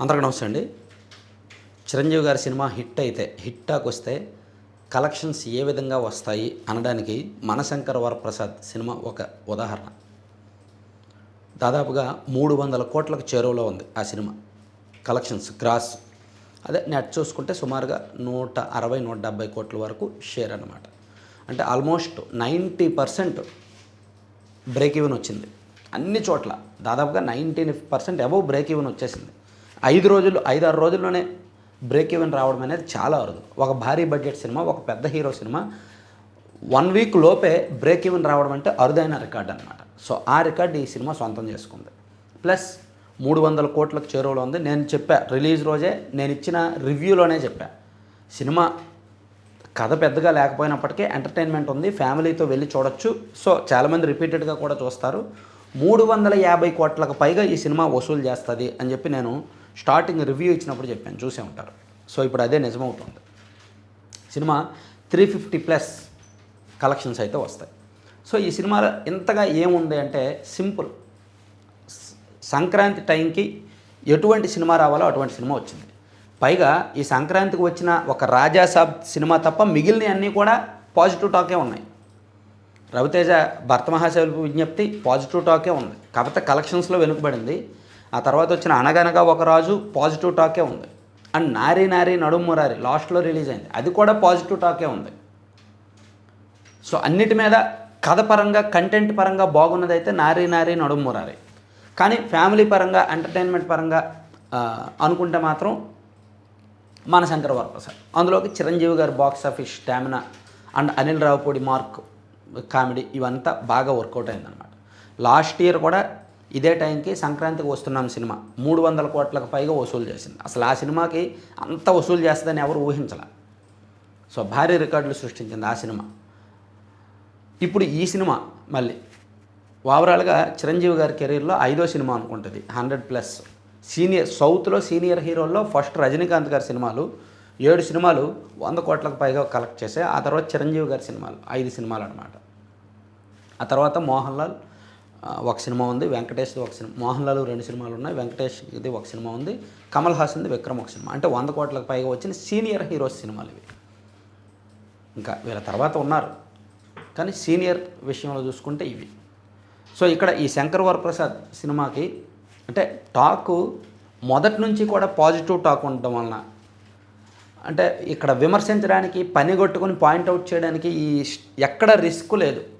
అందరికీ నమస్తే అండి. చిరంజీవి గారి సినిమా హిట్ అయితే హిట్ టాక్ వస్తే కలెక్షన్స్ ఏ విధంగా వస్తాయి అనడానికి మనశంకర వరప్రసాద్ సినిమా ఒక ఉదాహరణ. దాదాపుగా మూడు వందల కోట్లకు చేరువలో ఉంది ఆ సినిమా. కలెక్షన్స్ గ్రాస్ అదే నెట్ చూసుకుంటే సుమారుగా నూట అరవై నూట డెబ్బై కోట్ల వరకు షేర్ అన్నమాట. అంటే almost ninety percent break even వచ్చింది. అన్ని చోట్ల దాదాపుగా ninety percent above break even వచ్చేసింది. ఐదు రోజులు ఐదు ఆరు రోజుల్లోనే బ్రేక్ ఈవెన్ రావడం అనేది చాలా అరుదు. ఒక భారీ బడ్జెట్ సినిమా ఒక పెద్ద హీరో సినిమా వన్ వీక్ లోపే బ్రేక్ ఈవెన్ రావడం అంటే అరుదైన రికార్డ్ అనమాట సో ఆ రికార్డ్ ఈ సినిమా సొంతం చేసుకుంది. ప్లస్ మూడు వందల కోట్లకు చేరువలో ఉంది. నేను చెప్పా రిలీజ్ రోజే నేను ఇచ్చిన రివ్యూలోనే చెప్పా. సినిమా కథ పెద్దగా లేకపోయినప్పటికీ ఎంటర్టైన్మెంట్ ఉంది ఫ్యామిలీతో వెళ్ళి చూడొచ్చు. సో చాలామంది రిపీటెడ్గా కూడా చూస్తారు. మూడు వందల యాభై కోట్లకు పైగా ఈ సినిమా వసూలు చేస్తుంది అని చెప్పి నేను స్టార్టింగ్ రివ్యూ ఇచ్చినప్పుడు చెప్పాను చూసే ఉంటారు. సో ఇప్పుడు అదే నిజమవుతుంది. Cinema three fifty plus collections అయితే వస్తాయి. సో ఈ సినిమాలో ఇంతగా ఏముంది అంటే సింపుల్. సంక్రాంతి టైంకి ఎటువంటి సినిమా రావాలో అటువంటి సినిమా వచ్చింది. పైగా ఈ సంక్రాంతికి వచ్చిన ఒక రాజాసాబ్ సినిమా తప్ప మిగిలిన అన్నీ కూడా పాజిటివ్ టాకే ఉన్నాయి. రవితేజ భర్త మహాశైలకు విజ్ఞప్తి పాజిటివ్ టాకే ఉంది. కాకపోతే కలెక్షన్స్లో వెనుకబడింది ఆ తర్వాత వచ్చిన అనగనగా ఒక రాజు పాజిటివ్ టాకే ఉంది. అండ్ నారీ నారీ నడుమురారి లాస్ట్లో రిలీజ్ అయింది. అది కూడా పాజిటివ్ టాకే ఉంది. సో అన్నిటి మీద కథ పరంగా కంటెంట్ పరంగా బాగున్నదైతే నారీ నారీ నడుమురారి కానీ ఫ్యామిలీ పరంగా ఎంటర్టైన్మెంట్ పరంగా అనుకుంటే మాత్రం మన శంకర వరప్రసాద్. అందులోకి చిరంజీవి గారి box office stamina and Anil Ravipudi mark comedy ఇవంతా బాగా వర్కౌట్ అయిందనమాట లాస్ట్ ఇయర్ కూడా ఇదే టైంకి సంక్రాంతికి వస్తున్నాం సినిమా. మూడు వందల కోట్లకు పైగా వసూలు చేసింది. అసలు ఆ సినిమాకి అంత వసూలు చేస్తుందని ఎవరు ఊహించాల. సో భారీ రికార్డులు సృష్టించింది ఆ సినిమా. ఇప్పుడు ఈ సినిమా మళ్ళీ ఓవరాల్గా చిరంజీవి గారి కెరీర్లో ఐదో సినిమా అనుకుంటుంది. Hundred plus. సీనియర్ సౌత్లో సీనియర్ హీరోల్లో ఫస్ట్ రజనీకాంత్ గారి సినిమాలు ఏడు సినిమాలు వంద కోట్లకు పైగా కలెక్ట్ చేసాయి ఆ తర్వాత చిరంజీవి గారి సినిమాలు ఐదు సినిమాలు అనమాట ఆ తర్వాత మోహన్ లాల్ ఒక సినిమా ఉంది వెంకటేష్ది ఒక సినిమా. మోహన్ లాల్ రెండు సినిమాలు ఉన్నాయి వెంకటేష్ ఇది ఒక సినిమా ఉంది కమల్ హాసన్ది విక్రమ్ ఒక సినిమా. అంటే వంద కోట్లకు పైగా వచ్చిన సీనియర్ హీరోస్ సినిమాలు ఇవి. ఇంకా వీళ్ళ తర్వాత ఉన్నారు. కానీ సీనియర్ విషయంలో చూసుకుంటే ఇవి. సో ఇక్కడ ఈ శంకర్ వరప్రసాద్ సినిమాకి అంటే టాకు మొదటి నుంచి కూడా పాజిటివ్ టాక్ ఉండటం వలన అంటే ఇక్కడ విమర్శించడానికి పని కొట్టుకుని పాయింట్అవుట్ చేయడానికి ఈ ఎక్కడ రిస్క్ లేదు.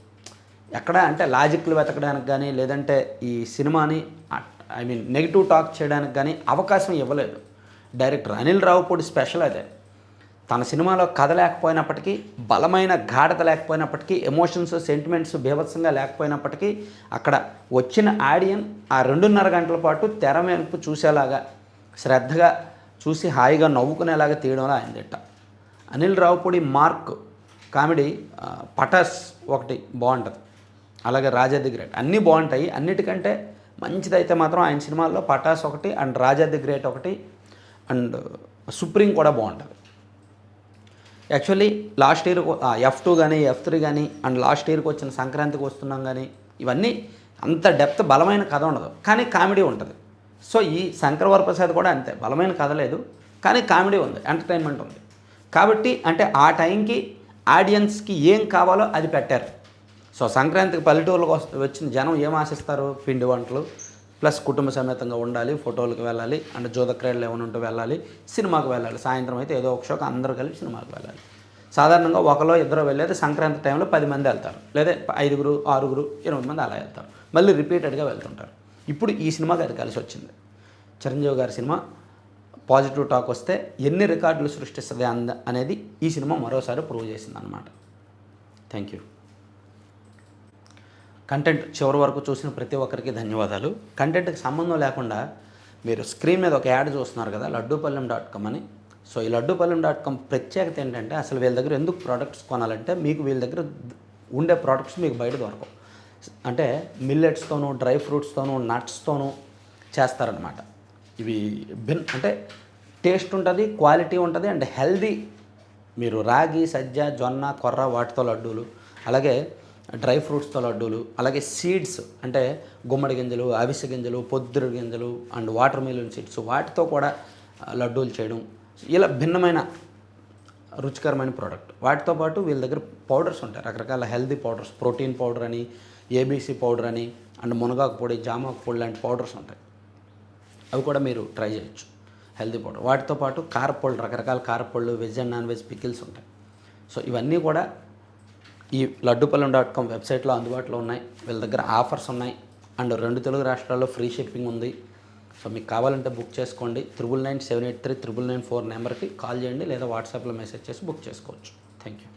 ఎక్కడ అంటే లాజిక్లు వెతకడానికి కానీ లేదంటే ఈ సినిమాని ఐ మీన్ నెగిటివ్ టాక్ చేయడానికి కానీ అవకాశం ఇవ్వలేదు. డైరెక్టర్ అనిల్ రావుపూడి స్పెషల్ అదే. తన సినిమాలో కథ లేకపోయినప్పటికీ బలమైన గాఢత లేకపోయినప్పటికీ ఎమోషన్స్ సెంటిమెంట్స్ బీభత్సంగా లేకపోయినప్పటికీ అక్కడ వచ్చిన ఆడియన్ ఆ రెండున్నర గంటల పాటు తెర వెనుపు చూసేలాగా శ్రద్ధగా చూసి హాయిగా నవ్వుకునేలాగా తీయడంలో ఆయన తిట్ట. అనిల్ రావుపూడి మార్క్ కామెడీ ఆ, పటాస్ ఒకటి బాగుంటుంది. అలాగే రాజా ది గ్రేట్. అన్నీ బాగుంటాయి. అన్నిటికంటే మంచిదైతే మాత్రం ఆయన సినిమాల్లో పటాస్ ఒకటి అండ్ రాజా ది గ్రేట్ ఒకటి అండ్ సుప్రీం కూడా బాగుంటుంది. Actually last year F two కానీ ఎఫ్ త్రీ కానీ అండ్ లాస్ట్ ఇయర్కి వచ్చిన సంక్రాంతికి వస్తున్నాం కానీ ఇవన్నీ అంత డెప్త్ బలమైన కథ ఉండదు. కానీ కామెడీ ఉంటుంది. సో ఈ శంకర్ వరప్రసాద్ కూడా అంతే. బలమైన కథ లేదు. కానీ కామెడీ ఉంది. ఎంటర్టైన్మెంట్ ఉంది. కాబట్టి అంటే ఆ టైంకి ఆడియన్స్కి ఏం కావాలో అది పెట్టారు. సో సంక్రాంతికి పల్లెటూరులకు వచ్చిన జనం ఏం ఆశిస్తారు? పిండి వంటలు ప్లస్ కుటుంబ సమేతంగా ఉండాలి ఫోటోలకు వెళ్ళాలి అండ్ జోదక్రీడలు ఏమైనా ఉంటే వెళ్ళాలి సినిమాకి వెళ్ళాలి. సాయంత్రం అయితే ఏదో ఒక షోకి అందరూ కలిపి సినిమాకి వెళ్ళాలి. సాధారణంగా ఒకలో ఇద్దరు వెళ్ళేది సంక్రాంతి టైంలో పది మంది వెళ్తారు. లేదా ఐదుగురు ఆరుగురు ఎనిమిది మంది అలా వెళ్తారు. మళ్ళీ రిపీటెడ్గా వెళ్తుంటారు. ఇప్పుడు ఈ సినిమాకి అది కలిసి వచ్చింది. చిరంజీవి గారి సినిమా పాజిటివ్ టాక్ వస్తే ఎన్ని రికార్డులు సృష్టిస్తుంది అంద అనేది ఈ సినిమా మరోసారి ప్రూవ్ చేసింది అనమాట థ్యాంక్ యూ. కంటెంట్ చివరి వరకు చూసిన ప్రతి ఒక్కరికి ధన్యవాదాలు. కంటెంట్కి సంబంధం లేకుండా మీరు స్క్రీన్ మీద ఒక యాడ్ చూస్తున్నారు కదా లడ్డూపల్లెం డాట్ కామ్ అని. సో ఈ లడ్డూపల్లెం డాట్ కామ్ ప్రత్యేకత ఏంటంటే అసలు వీళ్ళ దగ్గర ఎందుకు ప్రోడక్ట్స్ కొనాలంటే మీకు వీళ్ళ దగ్గర ఉండే ప్రోడక్ట్స్ మీకు బయట దొరకవు. అంటే మిల్లెట్స్తోనూ డ్రై ఫ్రూట్స్తోనూ నట్స్తోనూ చేస్తారనమాట ఇవి భిన్ అంటే టేస్ట్ ఉంటుంది క్వాలిటీ ఉంటుంది అండ్ హెల్దీ మీరు రాగి సజ్జ జొన్న కొర్ర వాటితో లడ్డూలు అలాగే డ్రై ఫ్రూట్స్తో లడ్డూలు అలాగే సీడ్స్ అంటే గుమ్మడి గింజలు అవిసె గింజలు పొద్దురు గింజలు అండ్ వాటర్ మిలన్ సీడ్స్. వాటితో కూడా లడ్డూలు చేయడం ఇలా భిన్నమైన రుచికరమైన ప్రోడక్ట్. వాటితో పాటు వీళ్ళ దగ్గర పౌడర్స్ ఉంటాయి. రకరకాల హెల్దీ పౌడర్స్ ప్రోటీన్ పౌడర్ అని ఏబీసీ పౌడర్ అని అండ్ మునగాకు పొడి జామాకు పొడి లాంటి పౌడర్స్ ఉంటాయి. అవి కూడా మీరు ట్రై చేయొచ్చు. Healthy powder. వాటితో పాటు కారపళ్ళు రకరకాల కారపళ్ళు veg and non veg pickles ఉంటాయి. సో ఇవన్నీ కూడా ఈ లడ్డుపల్లెం డాట్ కామ్ వెబ్సైట్లో అందుబాటులో ఉన్నాయి. వీళ్ళ దగ్గర ఆఫర్స్ ఉన్నాయి. అండ్ రెండు తెలుగు రాష్ట్రాల్లో ఫ్రీ షిప్పింగ్ ఉంది. సో మీకు కావాలంటే బుక్ చేసుకోండి. Triple nine seven eight three triple nine four నెంబర్కి కాల్ చేయండి లేదా వాట్సాప్లో మెసేజ్ చేసి బుక్ చేసుకోవచ్చు. Thank you.